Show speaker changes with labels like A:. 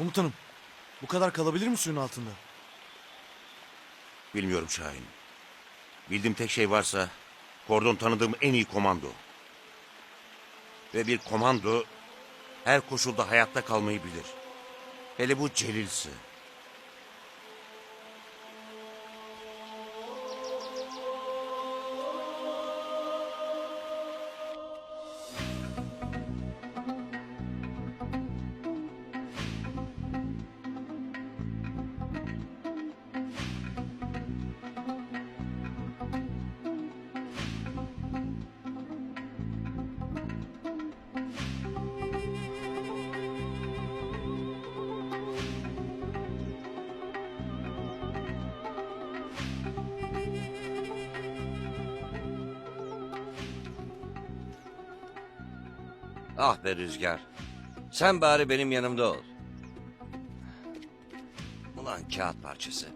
A: Komutanım, bu kadar kalabilir mi suyun altında?
B: Bilmiyorum Şahin. Bildiğim tek şey varsa kordon tanıdığım en iyi komando. Ve bir komando her koşulda hayatta kalmayı bilir. Hele bu Celil'si.
C: Ah be Rüzgar. Sen bari benim yanımda ol. Ulan kağıt parçası.